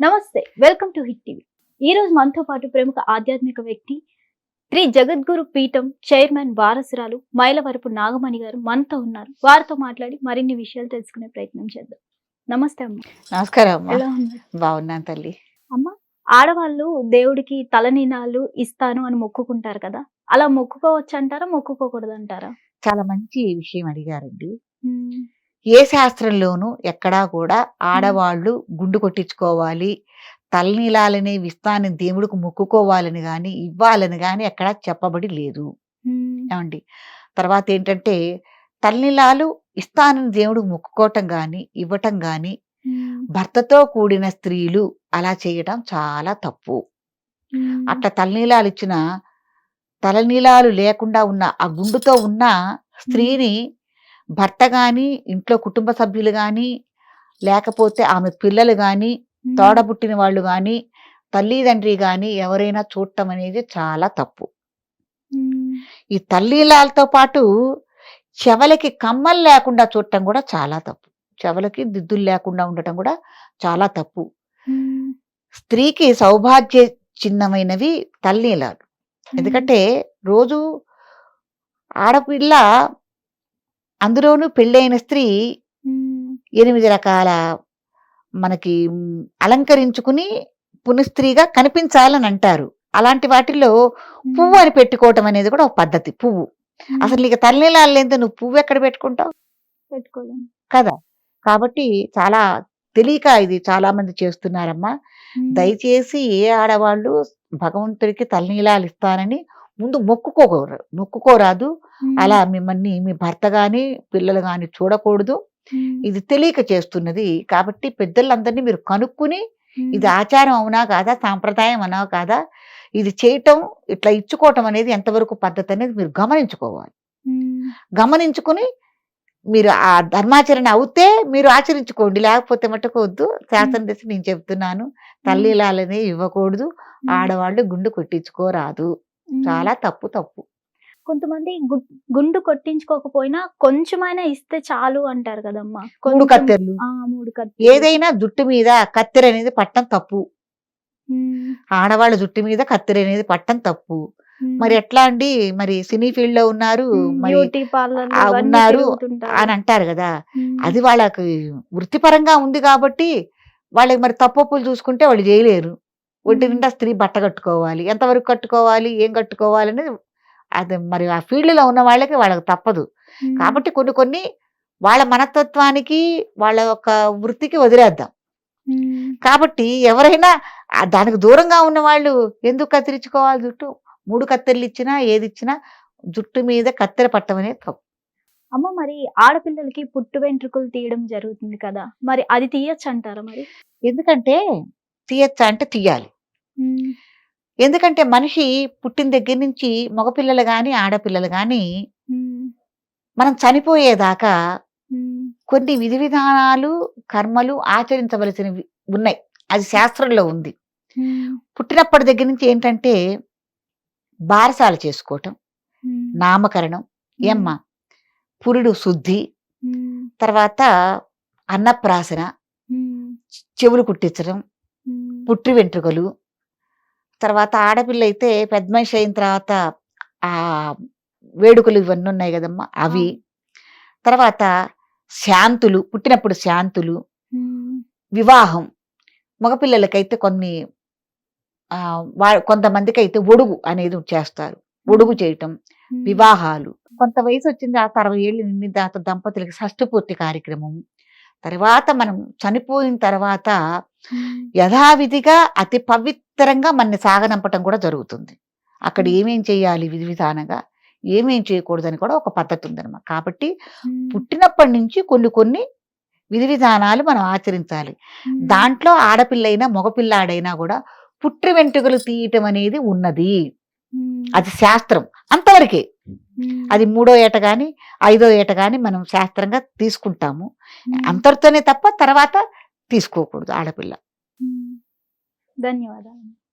నమస్తే welcome to hit TV. ఈ రోజు మనతో పాటు ప్రముఖ ఆధ్యాత్మిక వ్యక్తి శ్రీ జగద్గురు పీఠం చైర్మన్ వారసురాలు మైలవరపు నాగమణి గారు మనతో ఉన్నారు. వారితో మాట్లాడి మరిన్ని విషయాలు తెలుసుకునే ప్రయత్నం చేద్దాం. నమస్తే అమ్మ. నమస్కారం ఎలా ఉన్నారు? బాగున్నాను తల్లి. అమ్మ ఆడవాళ్ళు దేవుడికి తలనీనాలు ఇస్తాను అని మొక్కుకుంటారు కదా అలా మొక్కుకోవచ్చు అంటారా మొక్కుకోకూడదు అంటారా చాలా మంచి విషయం అడిగారండి. ఏ శాస్త్రంలోనూ ఎక్కడా కూడా ఆడవాళ్ళు గుండు కొట్టించుకోవాలి. తలనీలాలనే విస్తాన్ని దేవుడికి మొక్కుకోవాలని కానీ ఇవ్వాలని కానీ ఎక్కడా చెప్పబడి లేదు. ఏమండి? తర్వాత ఏంటంటే తలనీలాలు ఇస్తానని దేవుడికి మొక్కుకోవటం కానీ ఇవ్వటం కానీ భర్తతో కూడిన స్త్రీలు అలా చేయటం చాలా తప్పు. అట్లా తలనీలాలు ఇచ్చిన తలనీలాలు లేకుండా ఉన్న ఆ గుండుతో ఉన్న స్త్రీని భర్త గాని ఇంట్లో కుటుంబ సభ్యులు గాని లేకపోతే ఆమె పిల్లలు గాని తోడబుట్టిన వాళ్ళు గాని తల్లిదండ్రి గాని ఎవరైనా చూడటం అనేది చాలా తప్పు. ఈ తల్లిలాలతో పాటు చెవలకి కమ్మలు లేకుండా చూడటం కూడా చాలా తప్పు. చెవలకి దిద్దులు లేకుండా ఉండటం కూడా చాలా తప్పు. స్త్రీకి సౌభాగ్య చిహ్నమైనవి తల్లిలాలు ఎందుకంటే రోజు ఆడపిల్ల అందులోనూ పెళ్ళైన స్త్రీ ఎనిమిది రకాల మనకి మ్, అలంకరించుకుని పునఃస్త్రీగా కనిపించాలని అంటారు. అలాంటి వాటిల్లో పువ్వు అని పెట్టుకోవటం అనేది కూడా ఒక పద్ధతి పువ్వు. అసలు నీకు తల్లిలాలు లేదు నువ్వు పువ్వు ఎక్కడ పెట్టుకుంటావు? పెట్టుకోలేము కదా! కాబట్టి చాలా తెలియక ఇది చాలా మంది చేస్తున్నారమ్మా దయచేసి ఏ ఆడవాళ్ళు భగవంతుడికి తల్లిలాలు ఇస్తానని ముందు మొక్కుకోరు మొక్కుకోరాదు. అలా మిమ్మల్ని మీ భర్త గాని పిల్లలు గాని చూడకూడదు. ఇది తెలియక చేస్తున్నది కాబట్టి పెద్దలందరినీ మీరు కనుక్కుని ఇది ఆచారం అవునా కాదా సాంప్రదాయం అనా కాదా ఇది చేయటం ఇట్లా ఇచ్చుకోవటం అనేది ఎంతవరకు పద్ధతి అనేది మీరు గమనించుకోవాలి. గమనించుకుని మీరు ఆ ధర్మాచరణ అవుతే మీరు ఆచరించుకోండి. లేకపోతే మటుకు వద్దు. శాస్త్రం దశ నేను చెప్తున్నాను. తల్లిలాలనే ఇవ్వకూడదు. ఆడవాళ్ళు గుండు కొట్టించుకోరాదు. చాలా తప్పు తప్పు. కొంతమంది గుండు కొట్టించుకోకపోయినా కొంచెమైనా ఇస్తే చాలు అంటారు కదమ్మా. మూడు కత్తెరలు. ఆ, మూడు కత్తెరలు. ఏదైనా జుట్టు మీద కత్తెర అనేది పట్టం తప్పు. ఆడవాళ్ళ జుట్టు మీద కత్తెర అనేది పట్టం తప్పు. మరి ఎట్లా అండి? మరి సినీ ఫీల్డ్లో ఉన్నారు మరి ఉన్నారు అని అంటారు కదా. అది వాళ్ళకి వృత్తిపరంగా ఉంది కాబట్టి వాళ్ళకి మరి తప్పులు చూసుకుంటే వాళ్ళు చేయలేరు. ఒంటి నిండా స్త్రీ బట్ట కట్టుకోవాలి. ఎంతవరకు కట్టుకోవాలి? ఏం కట్టుకోవాలి? అనేది అది మరి ఆ field లో ఉన్న వాళ్ళకి వాళ్ళకి తప్పదు. కాబట్టి కొన్ని కొన్ని వాళ్ళ మనస్తత్వానికి వాళ్ళ యొక్క వృత్తికి వదిలేద్దాం. కాబట్టి ఎవరైనా దానికి దూరంగా ఉన్న వాళ్ళు ఎందుకు కత్తిరించుకోవాలి జుట్టు? మూడు కత్తెరలు ఇచ్చినా ఏది ఇచ్చినా జుట్టు మీద కత్తెర పట్టం అనేది తప్పు. అమ్మ మరి ఆడపిల్లలకి పుట్టు వెంట్రుకలు తీయడం జరుగుతుంది కదా! మరి అది తీయొచ్చు అంటారా మరి? ఎందుకంటే తీయచ్చా అంటే తీయాలి. ఎందుకంటే మనిషి పుట్టిన దగ్గర నుంచి మగపిల్లలు కానీ ఆడపిల్లలు కానీ మనం చనిపోయేదాకా కొన్ని విధి విధానాలు కర్మలు ఆచరించవలసినవి ఉన్నాయి. అది శాస్త్రంలో ఉంది. పుట్టినప్పటి దగ్గర నుంచి ఏంటంటే బారసాలు చేసుకోవటం నామకరణం ఏమ్మ పురుడు శుద్ధి తర్వాత అన్నప్రాసన చెవులు కుట్టించడం పుట్టి వెంట్రుకలు తర్వాత ఆడపిల్ల అయితే పెద్ద మనిషి అయిన తర్వాత ఆ వేడుకలు ఇవన్నీ ఉన్నాయి కదమ్మా అవి. తర్వాత శాంతులు పుట్టినప్పుడు శాంతులు. వివాహం. మగపిల్లలకైతే కొన్ని ఆ, వా కొంతమందికి అయితే ఒడుగు అనేది చేస్తారు. ఒడుగు చేయటం వివాహాలు. కొంత వయసు వచ్చింది ఆ అరవై ఏళ్ళు నిండిన తర్వాత దంపతులకి షష్ఠపూర్తి కార్యక్రమం. తర్వాత మనం చనిపోయిన తర్వాత యథావిధిగా అతి పవిత్రంగా మన సాగనంపటం కూడా జరుగుతుంది. అక్కడ. ఏమేం చేయాలి విధి విధానంగా? ఏమేం చేయకూడదని కూడా ఒక పద్ధతి ఉందన్నమాట. కాబట్టి పుట్టినప్పటి నుంచి కొన్ని కొన్ని విధి విధానాలు మనం ఆచరించాలి. దాంట్లో ఆడపిల్లైనా మగపిల్లాడైనా కూడా పుట్టి వెంట్రుకలు తీయటం అనేది ఉన్నది. అది శాస్త్రం అంతవరకే. అది మూడో ఏట గాని ఐదో ఏట గాని మనం శాస్త్రంగా తీసుకుంటాము. అంతటితోనే తప్ప తర్వాత తీసుకోకూడదు ఆడపిల్ల. ధన్యవాదాలు.